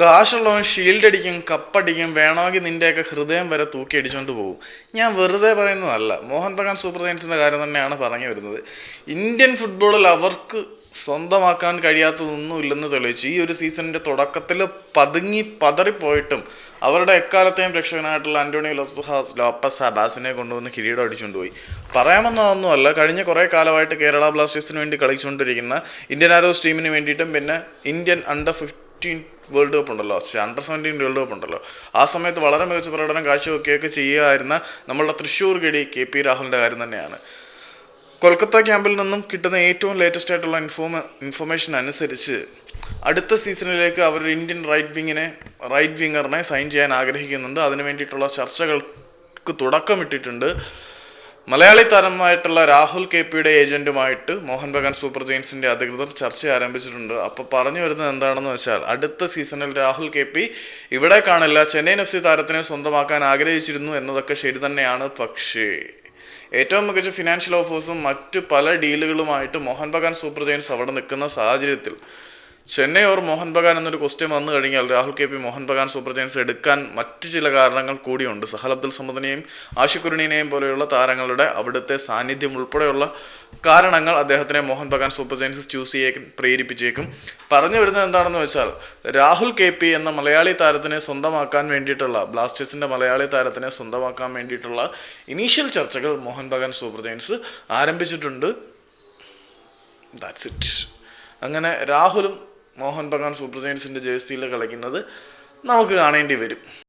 കാശുള്ളവൻ shield അടിക്കും കപ്പടിക്കും വേണമെങ്കിൽ നിന്റെയൊക്കെ ഹൃദയം വരെ തൂക്കി അടിച്ചുകൊണ്ട് പോകും. ഞാൻ വെറുതെ പറയുന്നതല്ല. മോഹൻ ബഗാൻ സൂപ്പർ ജയൻസിന്റെ കാര്യം തന്നെയാണ് പറഞ്ഞു വരുന്നത്. ഇന്ത്യൻ ഫുട്ബോളിൽ അവർക്ക് സ്വന്തമാക്കാൻ കഴിയാത്തതൊന്നും ഇല്ലെന്ന് തെളിയിച്ചു. ഈ ഒരു സീസണിന്റെ തുടക്കത്തിൽ പതുങ്ങി പതറിപ്പോയിട്ടും അവരുടെ എക്കാലത്തെയും രക്ഷകനായിട്ടുള്ള ആന്റോണിയോ ലോസ്ബഹാസ് ലോപ്പസ് അബാസിനെ കൊണ്ടുവന്ന് കിരീടം അടിച്ചുകൊണ്ടുപോയി പറയാമെന്നതൊന്നുമല്ല കഴിഞ്ഞ കുറേ കാലമായിട്ട് കേരള ബ്ലാസ്റ്റേഴ്സിന് വേണ്ടി കളിച്ചുകൊണ്ടിരിക്കുന്ന ഇന്ത്യൻ ആരോസ് ടീമിന് വേണ്ടിയിട്ടും പിന്നെ Indian under fifteen world cup ഉണ്ടല്ലോ അണ്ടർ സെവന്റീൻ വേൾഡ് കപ്പ് ഉണ്ടല്ലോ. ആ സമയത്ത് വളരെ മികച്ച പ്രകടനം കാഴ്ചവെക്കുകയൊക്കെ ചെയ്യുമായിരുന്ന നമ്മളുടെ തൃശ്ശൂർ ഗഡി കെ പി രാഹുലിന്റെ കാര്യം തന്നെയാണ്. കൊൽക്കത്ത ക്യാമ്പിൽ നിന്നും കിട്ടുന്ന ഏറ്റവും ലേറ്റസ്റ്റ് ആയിട്ടുള്ള ഇൻഫോമ ഇൻഫർമേഷൻ അനുസരിച്ച് അടുത്ത സീസണിലേക്ക് അവർ ഇന്ത്യൻ റൈറ്റ് വിങ്ങിനെ റൈറ്റ് വിങ്ങറിനെ സൈൻ ചെയ്യാൻ ആഗ്രഹിക്കുന്നുണ്ട്. അതിനു വേണ്ടിയിട്ടുള്ള ചർച്ചകൾക്ക് തുടക്കമിട്ടിട്ടുണ്ട്. മലയാളി താരമായിട്ടുള്ള രാഹുൽ കെ പിയുടെ ഏജന്റുമായിട്ട് മോഹൻ ബഗാൻ സൂപ്പർ ജെയിൻസിന്റെ അധികൃതർ ചർച്ച ആരംഭിച്ചിട്ടുണ്ട്. അപ്പോൾ പറഞ്ഞു വരുന്നത് എന്താണെന്ന് വെച്ചാൽ അടുത്ത സീസണിൽ രാഹുൽ കെ പി ഇവിടെ കാണില്ല. ചെന്നൈ എഫ് സി താരത്തിനെ സ്വന്തമാക്കാൻ ആഗ്രഹിച്ചിരുന്നു എന്നതൊക്കെ ശരി തന്നെയാണ്. പക്ഷേ ഏറ്റവും മികച്ച ഫിനാൻഷ്യൽ ഓഫേഴ്സും മറ്റു പല ഡീലുകളുമായിട്ട് മോഹൻ ബഗാൻ സൂപ്പർ ജെയിൻസ് അവിടെ നിൽക്കുന്ന സാഹചര്യത്തിൽ ചെന്നൈ ഓർ മോഹൻ ബഗാൻ എന്നൊരു ക്വസ്റ്റ്യൻ വന്നു കഴിഞ്ഞാൽ Rahul K P Mohun Bagan super giants എടുക്കാൻ മറ്റു ചില കാരണങ്ങൾ കൂടിയുണ്ട്. സഹൽ അബ്ദുൽ സമദിനെയും ആശുക്കുരുണിനെയും പോലെയുള്ള താരങ്ങളുടെ അവിടുത്തെ സാന്നിധ്യം ഉൾപ്പെടെയുള്ള കാരണങ്ങൾ അദ്ദേഹത്തിനെ Mohun Bagan super giants choose ചെയ്യാൻ പ്രേരിപ്പിച്ചേക്കും. പറഞ്ഞു വരുന്നത് എന്താണെന്ന് വെച്ചാൽ രാഹുൽ കെ പി എന്ന മലയാളി താരത്തിനെ സ്വന്തമാക്കാൻ വേണ്ടിയിട്ടുള്ള ബ്ലാസ്റ്റേഴ്സിന്റെ മലയാളി താരത്തിനെ സ്വന്തമാക്കാൻ വേണ്ടിയിട്ടുള്ള ഇനീഷ്യൽ ചർച്ചകൾ മോഹൻ ബഗാൻ സൂപ്പർ ജയൻസ് ആരംഭിച്ചിട്ടുണ്ട്. ദാറ്റ്സ് ഇറ്റ് അങ്ങനെ രാഹുലും മോഹൻ ബഗാൻ സൂപ്പർ ജയൻസിന്റെ ജേഴ്സിയിൽ കളിക്കുന്നത് നമുക്ക് കാണേണ്ടി വരും.